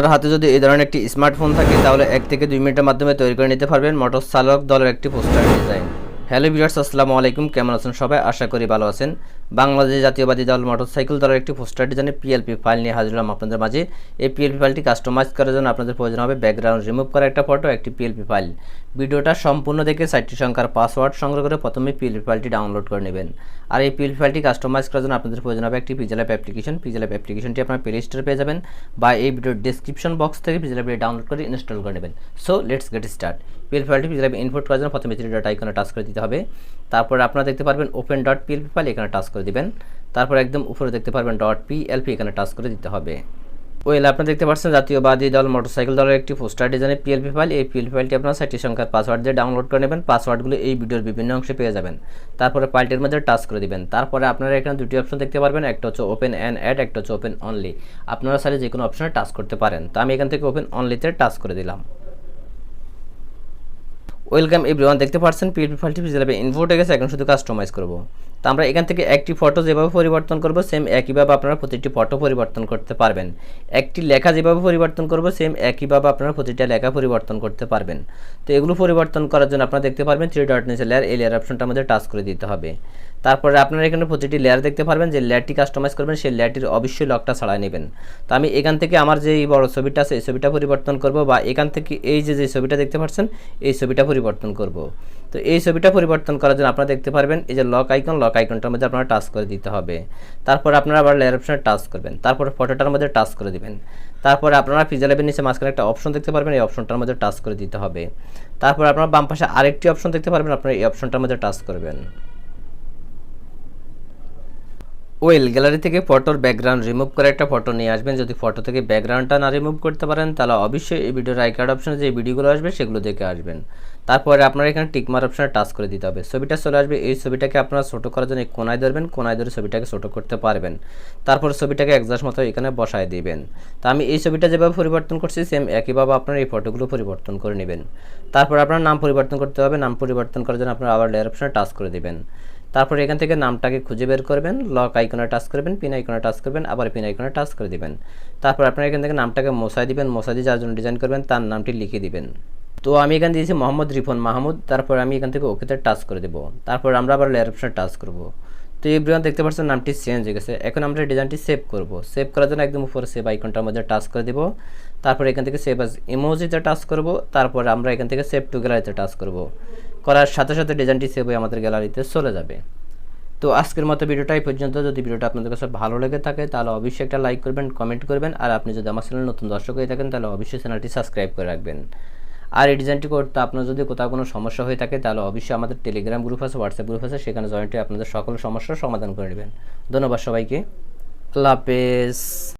আপনার হাতে যদি এই ধরনের একটি স্মার্টফোন থাকে, তাহলে এক থেকে দুই মিনিটের মাধ্যমে তৈরি করে নিতে পারবেন মোটর চালক দলের একটি পোস্টার ডিজাইন। হ্যালো বিরাট আসসালামু আলাইকুম। কেমন আছেন সবাই? আশা করি ভালো আছেন। বাংলাদেশ জাতীয়বাদী দল মোটরসাইকেল দলের একটি পোস্টার ডিজাইনে পিএলপি ফাইল নিয়ে হাজির হলাম আপনাদের মাঝে। এই পিএলপি ফাইলটি কাস্টমাইজ করার জন্য আপনাদের প্রয়োজন হবে ব্যাকগ্রাউন্ড রিমুভ করা একটা ফটো একটি পিএলপি ফাইল ভিডিওটা সম্পূর্ণ দেখে সাইটটি সংখ্যার পাসওয়ার্ড সংগ্রহ করে প্রথমে পিএলপি ফাইলটি ডাউনলোড করে নেবেন। আর এই পিএলপি ফাইলটি কাস্টমাইজ করার জন্য আপনাদের প্রয়োজন হবে একটি pixel app application pixel app অ্যাপ্লিকেশনটি আপনার প্লে স্টোরে পেয়ে যাবেন বা এই ভিডিওর ডিসক্রিপশন বক্স থেকে পিজেল ডাউনলোড করে ইনস্টল করে নেবেন। So let's get start PLP ফাইলটি পিজেল ইনপুট করার জন্য প্রথমে থ্রি ডট আইকনে টাচ করে দিতে হবে। তারপর আপনারা দেখতে পারবেন ওপেন ডট পিএলপি ফাইল এখানে টাচ করে দিবেন। তারপর একদম উপরে দেখতে পারবেন ডট পিএলপি এখানে টাচ করে দিতে হবে। ওয়েল আপনারা দেখতে পাচ্ছেন জাতীয়বাদী দল মোটরসাইকেল দলের একটি পোস্টার ডিজাইনের পিএলপি ফাইল এই পিএলপি ফাইলটি আপনারা সাইটটি সংখ্যার পাসওয়ার্ড দিয়ে ডাউনলোড করে নেবেন। পাসওয়ার্ডগুলো এই ভিডিওর বিভিন্ন অংশে পেয়ে যাবেন। তারপরে ফাইলটির মধ্যে টাচ করে দিবেন। তারপরে আপনারা এখানে দুটি অপশন দেখতে পারবেন। একটা হচ্ছে ওপেন অ্যান্ড অ্যাড একটা হচ্ছে ওপেন অনলি আপনারা চাইলে যে কোনো অপশনে টাচ করতে পারেন। তো আমি এখান থেকে ওপেন অনলিতে টাচ করে দিলাম। ওয়েলকাম এভরিওয়ান দেখতে পাচ্ছেন পিএলপি ফাইলটি হিসেবে ইনভোট হয়ে গেছে এখন শুধু কাস্টমাইজ করব। তো আমরা এখান থেকে একটি ফটো যেভাবে পরিবর্তন করব সেম একইভাবে আপনারা প্রতিটি ফটো পরিবর্তন করতে পারবেন। একটি লেখা যেভাবে পরিবর্তন করব সেম একইভাবে আপনারা প্রতিটা লেখা পরিবর্তন করতে পারবেন। তো এগুলো পরিবর্তন করার জন্য আপনারা দেখতে পারবেন থ্রি ডট নিচে লেয়ার এই লেয়ার অপশনটার মধ্যে টাচ করে দিতে হবে। তারপরে আপনারা এখানে প্রতিটি লেয়ার দেখতে পারবেন, যে লেয়ারটি কাস্টমাইজ করবেন, সেই লেয়ারটির অবশ্যই লকটা ছাড়াই নেবেন। তো আমি এখান থেকে আমার যে এই বড় ছবিটা আছে, এই ছবিটা পরিবর্তন করব, বা এখান থেকে এই যে যে ছবিটা দেখতে পাচ্ছেন, এই ছবিটা পরিবর্তন করব। তো এই ছবিটা পরিবর্তন করার জন্য আপনারা দেখতে পারবেন, এই যে লক আইকন লক আইকনটার মধ্যে আপনারা টাচ করে দিতে হবে। তারপর আপনারা আবার লেয়ার অপশনে টাচ করবেন। তারপর ফটোটার মধ্যে টাচ করে দিবেন। তারপর আপনারা ফিজালেবের নিচে মাঝখানে একটা অপশন দেখতে পারবেন, এই অপশনটার মধ্যে টাচ করে দিতে হবে। তারপর আপনারা বাম পাশে আরেকটি অপশন দেখতে পারবেন, আপনারা এই অপশনটার মধ্যে টাচ করবেন। ওয়েল গ্যালারি থেকে ফটোর ব্যাকগ্রাউন্ড রিমুভ করে একটা ফটো নিয়ে আসবেন। যদি ফটো থেকে ব্যাকগ্রাউন্ডটা না রিমুভ করতে পারেন, তাহলে অবশ্যই এই ভিডিওর আই কার্ড অপশনে যে ভিডিওগুলো আসবে, সেগুলো দেখে আসবেন। তারপরে আপনার এখানে টিকমার অপশনে টাচ করে দিতে হবে। ছবিটা চলে আসবে, এই ছবিটাকে আপনারা ছোটো করার জন্য কোনায় ধরবেন, কোনায় ধরে ছবিটাকে ছোটো করতে পারবেন। তারপর ছবিটাকে একজাস্ট মতো এখানে বসায় দিবেন। তো আমি এই ছবিটা যেভাবে পরিবর্তন করছি সেম একইভাবে আপনারা এই ফটোগুলো পরিবর্তন করে নেবেন। তারপর আপনার নাম পরিবর্তন করতে হবে, নাম পরিবর্তন করার জন্য আপনারা আবার লেয়ার অপশনে টাচ করে দিবেন। তারপর এখান থেকে নামটাকে খুঁজে বের করবেন লক আইকনে টাচ করবেন পিন আইকনে টাচ করবেন, আবার পিন আইকনে টাচ করে দিবেন। তারপর আপনারা এখান থেকে নামটাকে মশাই দিবেন মশাই দিয়ে যার জন্য ডিজাইন করবেন, তার নামটি লিখে দিবেন। তো আমি এখানে দিয়েছি মোহাম্মদ রিফন মাহমুদ, তারপর আমি এখান থেকে ওকেতে টাচ করে দেবো। তারপর আমরা আবার লেয়ার অপশনে টাচ করব। তো এই ব্রিয়ান দেখতে পাচ্ছেন নামটি চেঞ্জ হয়ে গেছে। এখন আমরা ডিজাইনটি সেভ করব। সেভ করার জন্য একদম উপরে সেভ আইকনটার মধ্যে টাচ করে দেবো। তারপর এখান থেকে সেভ আস ইমোজিতে টাচ করব। তারপর আমরা এখান থেকে সেভ টু গ্যালারিতে টাচ করব। করার সাথে সাথে ডিজাইনটি সেভ হয়ে আমাদের গ্যালারিতে চলে যাবে। তো আজকের মতো ভিডিওটাই পর্যন্ত। যদি ভিডিওটা আপনাদের কাছে ভালো লেগে থাকে, তাহলে অবশ্যই একটা লাইক করবেন কমেন্ট করবেন। আর আপনি যদি আমার চ্যানেল নতুন দর্শক হয়ে থাকেন, তাহলে অবশ্যই চ্যানেলটি সাবস্ক্রাইব করে রাখবেন। আর এই ডিজাইনটি করতে আপনার যদি কোথাও কোনো সমস্যা হয়ে থাকে, তাহলে অবশ্যই আমাদের টেলিগ্রাম গ্রুপ আছে হোয়াটসঅ্যাপ গ্রুপ আছে, সেখানে জয়েন্টে আপনাদের সকল সমস্যার সমাধান করে নেবেন। ধন্যবাদ সবাইকে। আল্লাহ হাফেজ।